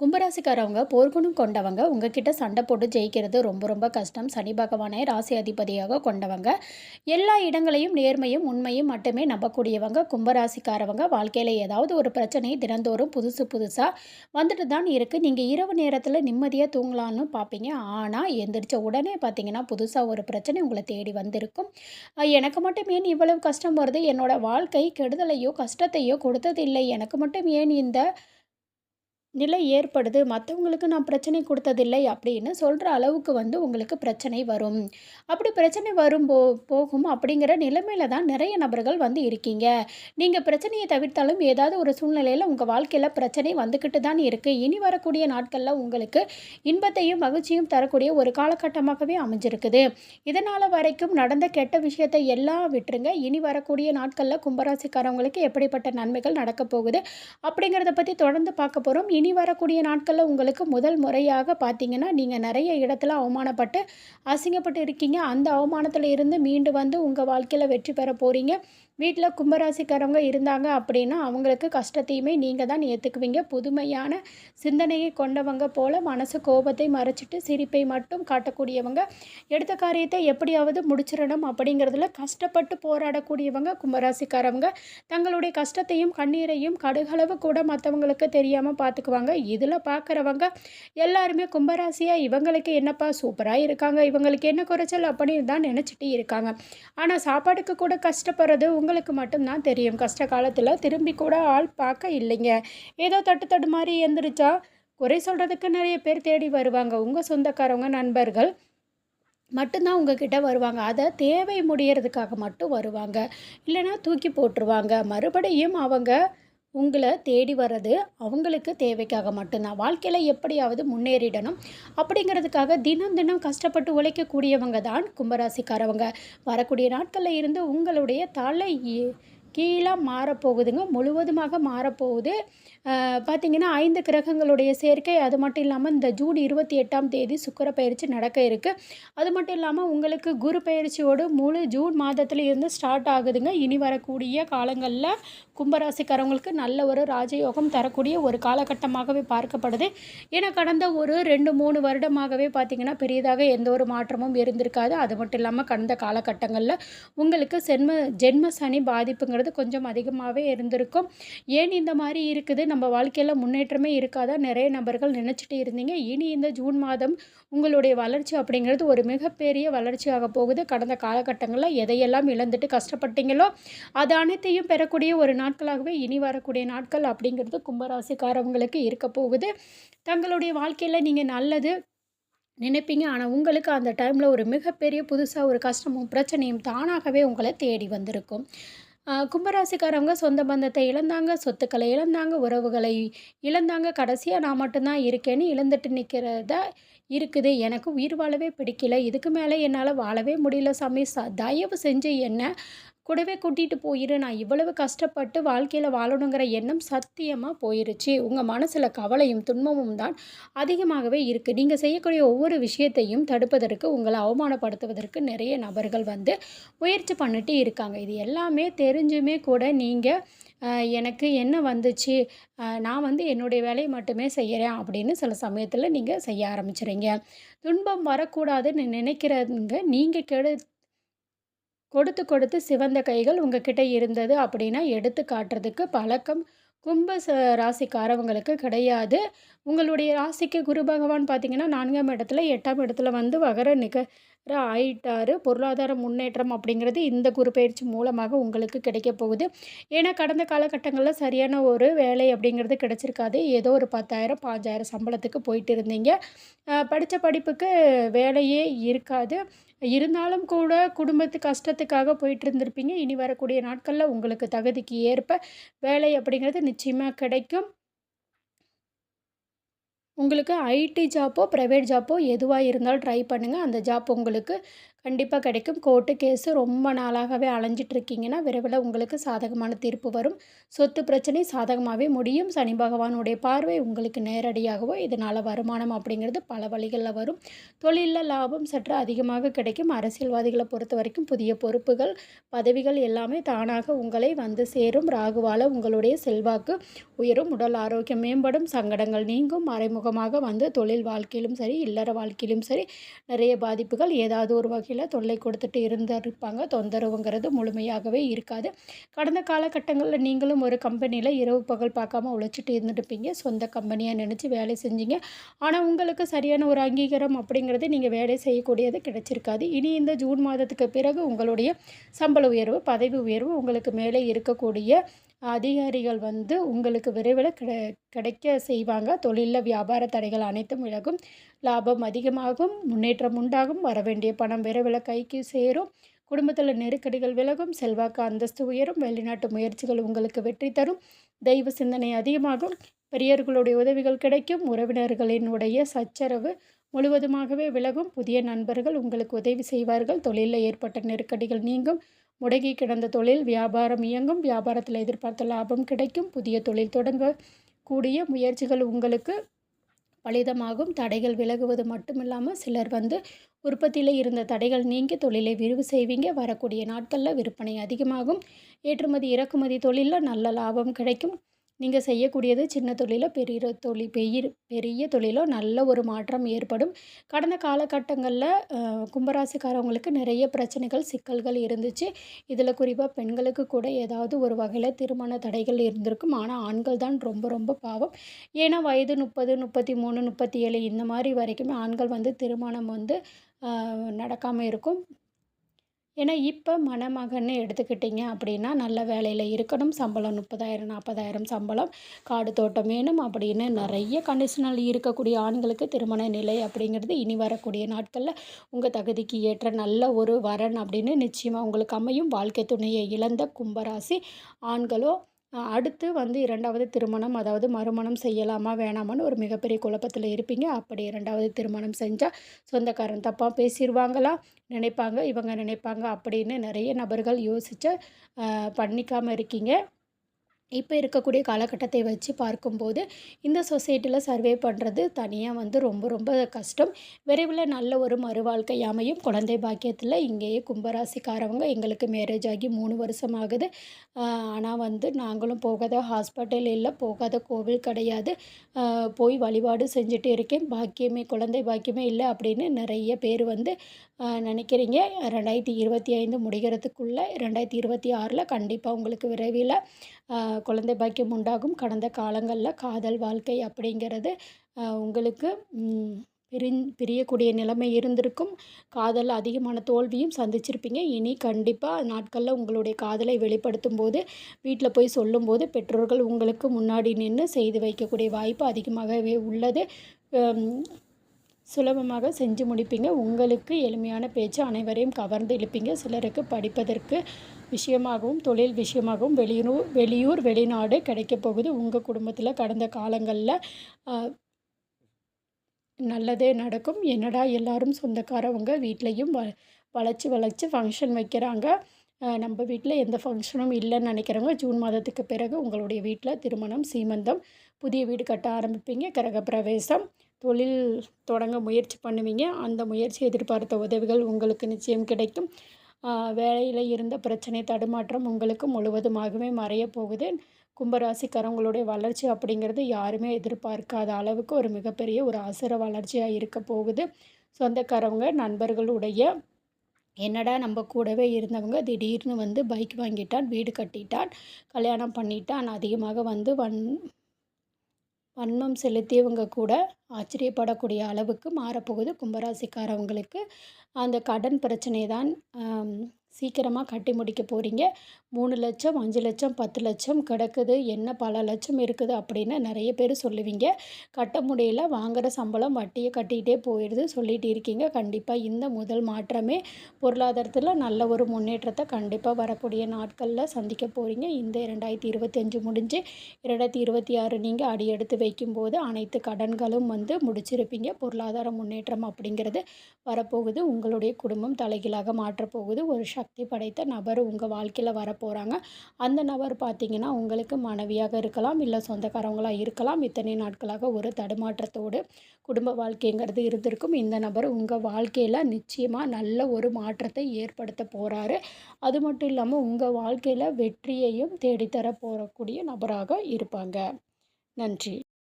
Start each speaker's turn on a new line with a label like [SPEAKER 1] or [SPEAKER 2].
[SPEAKER 1] கும்பராசிக்காரவங்க போர்க்குணம் கொண்டவங்க உங்ககிட்ட சண்டை போட்டு ஜெயிக்கிறது ரொம்ப ரொம்ப கஷ்டம். சனி பகவானை ராசி அதிபதியாக கொண்டவங்க. எல்லா இடங்களையும் நேர்மையும் உண்மையும் மட்டுமே நம்பக்கூடியவங்க. கும்பராசிக்காரவங்க வாழ்க்கையில் ஏதாவது ஒரு பிரச்சனை தினந்தோறும் புதுசு புதுசாக வந்துட்டு தான் இருக்குது நீங்கள் இரவு நேரத்தில் நிம்மதியாக தூங்கலான்னு பார்ப்பீங்க ஆனால் எந்திரிச்ச உடனே பார்த்தீங்கன்னா புதுசாக ஒரு பிரச்சனை உங்களை தேடி வந்திருக்கும். எனக்கு மட்டும் ஏன் இவ்வளவு கஷ்டம் வருது? என்னோட வாழ்க்கை கெடுதலையோ கஷ்டத்தையோ கொடுத்ததில்லை. எனக்கு மட்டும் ஏன் இந்த நிலை ஏற்படுது. மற்றவங்களுக்கு நான் பிரச்சனை கொடுத்ததில்லை அப்படின்னு சொல்கிற அளவுக்கு வந்து உங்களுக்கு பிரச்சனை வரும். அப்படி பிரச்சனை வரும் போ போகும் அப்படிங்கிற நிலைமையில தான் நிறைய நபர்கள் வந்து இருக்கீங்க. நீங்கள் பிரச்சனையை தவிர்த்தாலும் ஏதாவது ஒரு சூழ்நிலையில் உங்கள் வாழ்க்கையில் பிரச்சனை வந்துக்கிட்டு தான் இருக்குது இனி வரக்கூடிய நாட்களில் உங்களுக்கு இன்பத்தையும் மகிழ்ச்சியும் தரக்கூடிய ஒரு காலகட்டமாகவே அமைஞ்சிருக்குது. இதனால் வரைக்கும் நடந்த கெட்ட விஷயத்தை எல்லாம் விட்டுருங்க. இனி வரக்கூடிய நாட்களில் கும்பராசிக்காரவங்களுக்கு எப்படிப்பட்ட நன்மைகள் நடக்க போகுது அப்படிங்கிறத பற்றி தொடர்ந்து பார்க்க போகிறோம் இனி வரக்கூடிய நாட்களில் உங்களுக்கு முதல் முறையாக பார்த்தீங்கன்னா நீங்கள் நிறைய இடத்துல அவமானப்பட்டு அசிங்கப்பட்டு இருக்கீங்க. அந்த அவமானத்தில் இருந்து மீண்டு வந்து உங்கள் வாழ்க்கையில் வெற்றி பெற போகிறீங்க வீட்டில் கும்பராசிக்காரவங்க இருந்தாங்க அப்படின்னா அவங்களுக்கு கஷ்டத்தையுமே நீங்கள் தான் ஏற்றுக்குவீங்க புதுமையான சிந்தனையை கொண்டவங்க போல் மனசு கோபத்தை மறைச்சிட்டு சிரிப்பை மட்டும் காட்டக்கூடியவங்க. எடுத்த காரியத்தை எப்படியாவது முடிச்சிடணும் அப்படிங்கிறதுல கஷ்டப்பட்டு போராடக்கூடியவங்க கும்பராசிக்காரவங்க. தங்களுடைய கஷ்டத்தையும் கண்ணீரையும் கடுகளவு கூட மற்றவங்களுக்கு தெரியாமல் பார்த்துக்குவாங்க இதில் பார்க்குறவங்க எல்லாருமே கும்பராசியாக இவங்களுக்கு என்னப்பா சூப்பராக இருக்காங்க இவங்களுக்கு என்ன குறைச்சல் அப்படின்னு தான் நினச்சிட்டு இருக்காங்க. ஆனால் சாப்பாடுக்கு கூட கஷ்டப்படுறது உங்களுக்கு மட்டும்தான் தெரியும். கஷ்ட காலத்தில் திரும்பி கூட ஆள் பார்க்க இல்லைங்க. ஏதோ தட்டு தட்டு மாதிரி எந்திரிச்சா குறை சொல்கிறதுக்கு நிறைய பேர் தேடி வருவாங்க. உங்கள் சொந்தக்காரவங்க நண்பர்கள் மட்டும்தான் உங்ககிட்ட வருவாங்க. அதை தேவை முடியறதுக்காக மட்டும் வருவாங்க. இல்லைன்னா தூக்கி போட்டுருவாங்க. மறுபடியும் அவங்க உங்களை தேடி வர்றது அவங்களுக்கு தேவைக்காக மட்டும்தான். வாழ்க்கையில் எப்படியாவது முன்னேறிடணும். அப்படிங்கிறதுக்காக தினம் தினம் கஷ்டப்பட்டு உழைக்கக்கூடியவங்க தான் கும்பராசிக்காரவங்க. வரக்கூடிய நாட்களில் இருந்து உங்களுடைய தலை கீழே மாறப்போகுதுங்க. முழுவதுமாக மாறப்போகுது. பார்த்திங்கன்னா ஐந்து கிரகங்களுடைய சேர்க்கை அது மட்டும் இல்லாமல் இந்த ஜூன் இருபத்தி எட்டாம் தேதி சுக்கர பயிற்சி நடக்க இருக்குது அது மட்டும் இல்லாமல் உங்களுக்கு குரு பயிற்சியோடு முழு ஜூன் மாதத்துல இருந்து ஸ்டார்ட் ஆகுதுங்க. இனி வரக்கூடிய காலங்களில் கும்பராசிக்காரவங்களுக்கு நல்ல ஒரு ராஜயோகம் தரக்கூடிய ஒரு காலகட்டமாகவே பார்க்கப்படுது. ஏன்னா கடந்த ஒரு ரெண்டு மூணு வருடமாகவே பார்த்திங்கன்னா பெரியதாக எந்த ஒரு மாற்றமும் இருந்திருக்காது. அது மட்டும் இல்லாமல் கடந்த காலகட்டங்களில் உங்களுக்கு சென்ம ஜென்ம சனி பாதிப்புங்கிறது கொஞ்சம் அதிகமாகவே இருந்திருக்கும். ஏன் இந்த மாதிரி இருக்குது? நம்ம வாழ்க்கையில் முன்னேற்றமே இருக்காதா? நிறைய நபர்கள் நினச்சிட்டு இருந்தீங்க. இனி இந்த ஜூன் மாதம் உங்களுடைய வளர்ச்சி அப்படிங்கிறது ஒரு மிகப்பெரிய வளர்ச்சியாக போகுது. கடந்த காலகட்டங்களில் எதையெல்லாம் இழந்துட்டு கஷ்டப்பட்டீங்களோ அது அனைத்தையும் பெறக்கூடிய ஒரு நாட்களாகவே இனி வரக்கூடிய நாட்கள் அப்படிங்கிறது கும்பராசிக்காரவங்களுக்கு இருக்க போகுது. தங்களுடைய வாழ்க்கையில் நீங்கள் நல்லது நினைப்பீங்க. ஆனால் உங்களுக்கு அந்த டைமில் ஒரு மிகப்பெரிய புதுசாக ஒரு கஷ்டமும் பிரச்சனையும் தானாகவே உங்களை தேடி வந்திருக்கும். கும்பராசிக்காரவங்க சொந்த பந்தத்தை இழந்தாங்க சொத்துக்களை இழந்தாங்க உறவுகளை இழந்தாங்க. கடைசியாக நான் மட்டும்தான் இருக்கேன்னு இழந்துட்டு நிற்கிறதா இருக்குது. எனக்கு உயிர் வாழவே பிடிக்கல. இதுக்கு மேலே என்னால் வாழவே முடியல சாமி. ச தயவு செஞ்சு என்ன கூடவே கூட்டிகிட்டு போயிரு நான் இவ்வளவு கஷ்டப்பட்டு வாழ்க்கையில் வாழணுங்கிற எண்ணம் சத்தியமாக போயிருச்சு. உங்கள் மனசில் கவலையும் துன்பமும் தான் அதிகமாகவே இருக்குது நீங்கள் செய்யக்கூடிய ஒவ்வொரு விஷயத்தையும் தடுப்பதற்கு உங்களை அவமானப்படுத்துவதற்கு நிறைய நபர்கள் வந்து முயற்சி பண்ணிட்டு இருக்காங்க. இது எல்லாமே தெரிஞ்சுமே கூட நீங்கள் எனக்கு என்ன வந்துச்சு? நான் வந்து என்னுடைய வேலையை மட்டுமே செய்கிறேன் அப்படின்னு சில சமயத்தில் நீங்கள் செய்ய ஆரம்பிச்சிடுங்க துன்பம் வரக்கூடாதுன்னு நினைக்கிறதுங்க நீங்கள் கெடு கொடுத்து கொடுத்து சிவந்த கைகள் உங்ககிட்ட இருந்தது அப்படின்னா எடுத்து காட்டுறதுக்கு பழக்கம். கும்ப ச ராசிக்காரவங்களுக்கு கிடையாது. உங்களுடைய ராசிக்கு குரு பகவான் பார்த்தீங்கன்னா நான்காம் இடத்துல எட்டாம் இடத்துல வந்து வகர நிக ஆயிட்டார். பொருளாதார முன்னேற்றம் அப்படிங்கிறது இந்த குரு பயிற்சி மூலமாக உங்களுக்கு கிடைக்க போகுது. ஏன்னா கடந்த காலகட்டங்களில் சரியான ஒரு வேலை அப்படிங்கிறது கிடைச்சிருக்காது. ஏதோ ஒரு பத்தாயிரம் பாஞ்சாயிரம் சம்பளத்துக்கு போயிட்டு இருந்தீங்க. படித்த படிப்புக்கு வேலையே இருக்காது. இருந்தாலும் கூட குடும்பத்து கஷ்டத்துக்காக போயிட்டு இருந்திருப்பீங்க. இனி வரக்கூடிய நாட்களில் உங்களுக்கு தகுதிக்கு ஏற்ப வேலை அப்படிங்கிறது நிச்சயமாக கிடைக்கும். உங்களுக்கு ஐடி ஜாப்போ ப்ரைவேட் ஜாப்போ எதுவாக இருந்தாலும் ட்ரை பண்ணுங்கள் அந்த ஜாப் உங்களுக்கு கண்டிப்பாக கிடைக்கும். கோர்ட்டு கேஸு ரொம்ப நாளாகவே அலைஞ்சிட்டு இருக்கீங்கன்னா விரைவில் உங்களுக்கு சாதகமான தீர்ப்பு வரும். சொத்து பிரச்சனை சாதகமாகவே முடியும். சனி பகவானுடைய பார்வை உங்களுக்கு நேரடியாகவோ இதனால் வருமானம் அப்படிங்கிறது பல வழிகளில் வரும். தொழிலில் லாபம் சற்று அதிகமாக கிடைக்கும். அரசியல்வாதிகளை பொறுத்த வரைக்கும் புதிய பொறுப்புகள் பதவிகள் எல்லாமே தானாக உங்களை வந்து சேரும். ராகுவால் உங்களுடைய செல்வாக்கு உயரும். உடல் ஆரோக்கியம் மேம்படும். சங்கடங்கள் நீங்கும். மறைமுகமாக வந்து தொழில் வாழ்க்கையிலும் சரி இல்லற வாழ்க்கையிலும் சரி நிறைய பாதிப்புகள் ஏதாவது ஒரு வகையில் தொல்லை கொடுத்துட்டு இருந்திருப்பாங்க. தொந்தரவுங்கிறது முழுமையாகவே இருக்காது. கடந்த காலகட்டங்களில் நீங்களும் ஒரு கம்பெனியில் இரவு பகல் பார்க்காம உழைச்சிட்டு இருந்துட்டுப்பீங்க சொந்த கம்பெனியாக நினச்சி வேலை செஞ்சீங்க. ஆனால் உங்களுக்கு சரியான ஒரு அங்கீகாரம் அப்படிங்கிறது நீங்கள் வேலை செய்யக்கூடியது கிடைச்சிருக்காது. இனி இந்த ஜூன் மாதத்துக்கு பிறகு உங்களுடைய சம்பள உயர்வு பதவி உயர்வு உங்களுக்கு மேலே இருக்கக்கூடிய அதிகாரிகள் வந்து உங்களுக்கு விரைவில் கிடை கிடைக்க செய்வாங்க. தொழிலில் வியாபார தடைகள் அனைத்தும் விலகும். லாபம் அதிகமாகும். முன்னேற்றம் உண்டாகும். வரவேண்டிய பணம் விரைவில் கைக்கு சேரும். குடும்பத்தில் நெருக்கடிகள் விலகும். செல்வாக்கு அந்தஸ்து உயரும். வெளிநாட்டு முயற்சிகள் உங்களுக்கு வெற்றி தரும். தெய்வ சிந்தனை அதிகமாகும். பெரியர்களுடைய உதவிகள் கிடைக்கும். உறவினர்களினுடைய சச்சரவு முழுவதுமாகவே விலகும். புதிய நண்பர்கள் உங்களுக்கு உதவி செய்வார்கள். தொழிலில் ஏற்பட்ட நெருக்கடிகள் நீங்கும். முடங்கி கிடந்த தொழில் வியாபாரம் இயங்கும். வியாபாரத்தில் எதிர்பார்த்த லாபம் கிடைக்கும். புதிய தொழில் தொடங்க கூடிய முயற்சிகள் உங்களுக்கு பலிதமாகும். தடைகள் விலகுவது மட்டுமில்லாமல் சிலர் வந்து உற்பத்தியில் இருந்த தடைகள் நீங்கி தொழிலை விரிவு செய்வீங்க. வரக்கூடிய நாட்களில் விற்பனை அதிகமாகும். ஏற்றுமதி இறக்குமதி தொழிலில் நல்ல லாபம் கிடைக்கும். நீங்கள் செய்யக்கூடியது சின்ன தொழிலோ பெரிய தொழில் பெரிய பெரிய தொழிலோ நல்ல ஒரு மாற்றம் ஏற்படும். கடந்த காலகட்டங்களில் கும்பராசிக்காரவங்களுக்கு நிறைய பிரச்சனைகள் சிக்கல்கள் இருந்துச்சு. இதில் குறிப்பாக பெண்களுக்கு கூட ஏதாவது ஒரு வகையில் திருமண தடைகள் இருந்திருக்கும். ஆனால் ஆண்கள் தான் ரொம்ப ரொம்ப பாவம். ஏன்னா வயது முப்பது முப்பத்தி மூணு முப்பத்தி ஏழு இந்த மாதிரி வரைக்குமே ஆண்கள் வந்து திருமணம் வந்து நடக்காமல் இருக்கும். ஏன்னா இப்போ மணமகன்னு எடுத்துக்கிட்டிங்க அப்படின்னா நல்ல வேலையில் இருக்கணும். சம்பளம் முப்பதாயிரம் நாற்பதாயிரம் சம்பளம். காடு தோட்டம் வேணும் அப்படின்னு நிறைய கண்டிஷனல் இருக்கக்கூடிய ஆண்களுக்கு திருமண நிலை அப்படிங்கிறது இனி வரக்கூடிய நாட்களில் உங்கள் தகுதிக்கு ஏற்ற நல்ல ஒரு வரன் அப்படின்னு நிச்சயமாக உங்களுக்கு அமையும். வாழ்க்கை துணையை இழந்த கும்பராசி ஆண்களோ அடுத்து வந்து இரண்டாவது திருமணம் அதாவது மறுமணம் செய்யலாமா வேணாமான்னு ஒரு மிகப்பெரிய குழப்பத்தில் இருப்பீங்க. அப்படி இரண்டாவது திருமணம் செஞ்சால் சொந்தக்காரன் தப்பாக பேசிடுவாங்களா நினைப்பாங்க இவங்க நினைப்பாங்க அப்படின்னு நிறைய நபர்கள் யோசித்து பண்ணிக்காமல் இருக்கீங்க. இப்போ இருக்கக்கூடிய காலகட்டத்தை வச்சு பார்க்கும்போது இந்த சொசைட்டியில் சர்வே பண்ணுறது தனியாக வந்து ரொம்ப ரொம்ப கஷ்டம். விரைவில் நல்ல ஒரு மறுவாழ்க்கை அமையும். குழந்தை பாக்கியத்தில் இங்கேயே கும்பராசிக்காரவங்க எங்களுக்கு மேரேஜ் ஆகி மூணு வருஷம் ஆகுது ஆனால் வந்து நாங்களும் போகாத ஹாஸ்பிட்டல் இல்லை போகாத கோவில் கிடையாது. போய் வழிபாடு செஞ்சுட்டு இருக்கேன். பாக்கியமே குழந்தை பாக்கியமே இல்லை அப்படின்னு நிறைய பேர் வந்து நினைக்கிறீங்க. ரெண்டாயிரத்தி இருபத்தி ஐந்து முடிகிறதுக்குள்ளே ரெண்டாயிரத்தி இருபத்தி ஆறில் கண்டிப்பாக உங்களுக்கு விரைவில் குழந்தை பாக்கியம் உண்டாகும். கடந்த காலங்களில் காதல் வாழ்க்கை அப்படிங்கிறது உங்களுக்கு பிரிந் பிரியக்கூடிய நிலைமை இருந்திருக்கும். காதல் அதிகமான தோல்வியும் சந்திச்சிருப்பீங்க. இனி கண்டிப்பாக நாட்களில் உங்களுடைய காதலை வெளிப்படுத்தும் போது வீட்டில் போய் சொல்லும்போது பெற்றோர்கள் உங்களுக்கு முன்னாடி நின்று செய்து வைக்கக்கூடிய வாய்ப்பு அதிகமாகவே உள்ளது. சுலபமாக செஞ்சு முடிப்பீங்க. உங்களுக்கு எளிமையான பேச்சு அனைவரையும் கவர்ந்து இழுப்பீங்க. சிலருக்கு படிப்பதற்கு விஷயமாகவும் தொழில் விஷயமாகவும் வெளியூர் வெளியூர் வெளிநாடு கிடைக்க போகுது. உங்கள் குடும்பத்தில் கடந்த காலங்களில் நல்லதே நடக்கும். என்னடா எல்லாரும் சொந்தக்காரவங்க வீட்லேயும் வ வளைச்சி வளைச்சி ஃபங்க்ஷன் வைக்கிறாங்க. நம்ம வீட்டில் எந்த ஃபங்க்ஷனும் இல்லைன்னு நினைக்கிறவங்க ஜூன் மாதத்துக்கு பிறகு உங்களுடைய வீட்டில் திருமணம் சீமந்தம் புதிய வீடு கட்ட ஆரம்பிப்பீங்க. கிரகப்பிரவேசம் தொழில் தொடங்க முயற்சி பண்ணுவீங்க. அந்த முயற்சி எதிர்பார்த்த உதவிகள் உங்களுக்கு நிச்சயம் கிடைக்கும். வேலையில் இருந்த பிரச்சனை தடுமாற்றம் உங்களுக்கு முழுவதுமாகவே மறைய போகுது. கும்பராசிக்காரவங்களுடைய வளர்ச்சி அப்படிங்கிறது யாருமே எதிர்பார்க்காத அளவுக்கு ஒரு மிகப்பெரிய ஒரு அவசர வளர்ச்சியாக இருக்க போகுது. சொந்தக்காரவங்க நண்பர்களுடைய என்னடா நம்ம கூடவே இருந்தவங்க திடீர்னு வந்து பைக் வாங்கிட்டான் வீடு கட்டிட்டான் கல்யாணம் பண்ணிட்டான் அதிகமாக வந்து வன் வன்மம் செலுத்தியவங்க கூட ஆச்சரியப்படக்கூடிய அளவுக்கு மாறப்போகுது கும்பராசிக்காரவங்களுக்கு. அந்த கடன் பிரச்சனை தான் சீக்கிரமாக கட்டி முடிக்க போகிறீங்க மூணு லட்சம் அஞ்சு லட்சம் பத்து லட்சம் கிடக்குது. என்ன பல லட்சம் இருக்குது அப்படின்னு நிறைய பேர் சொல்லுவீங்க. கட்ட முடியல வாங்குகிற சம்பளம் வட்டியை கட்டிக்கிட்டே போயிடுது சொல்லிகிட்டு இருக்கீங்க. கண்டிப்பாக இந்த முதல் மாற்றமே பொருளாதாரத்தில் நல்ல ஒரு முன்னேற்றத்தை கண்டிப்பாக வரக்கூடிய நாட்களில் சந்திக்க போகிறீங்க இந்த இரண்டாயிரத்தி இருபத்தஞ்சு முடிஞ்சு இரண்டாயிரத்தி இருபத்தி ஆறு நீங்கள் அடி எடுத்து வைக்கும்போது அனைத்து கடன்களும் வந்து முடிச்சிருப்பீங்க. பொருளாதார முன்னேற்றம் அப்படிங்கிறது வரப்போகுது. உங்களுடைய குடும்பம் தலைகீழாக மாற்றப்போகுது. ஒரு சக்தி படைத்த நபர் உங்கள் வாழ்க்கையில் வரப்போகிறாங்க அந்த நபர் பார்த்திங்கன்னா உங்களுக்கு மனைவியாக இருக்கலாம் இல்லை சொந்தக்காரவங்களாக இருக்கலாம். இத்தனை நாட்களாக ஒரு தடுமாற்றத்தோடு குடும்ப வாழ்க்கைங்கிறது இருந்திருக்கும். இந்த நபர் உங்கள் வாழ்க்கையில் நிச்சயமாக நல்ல ஒரு மாற்றத்தை ஏற்படுத்த போகிறாரு அது மட்டும் இல்லாமல் உங்கள் வாழ்க்கையில் வெற்றியையும் தேடித்தர போகக்கூடிய நபராக இருப்பாங்க. நன்றி.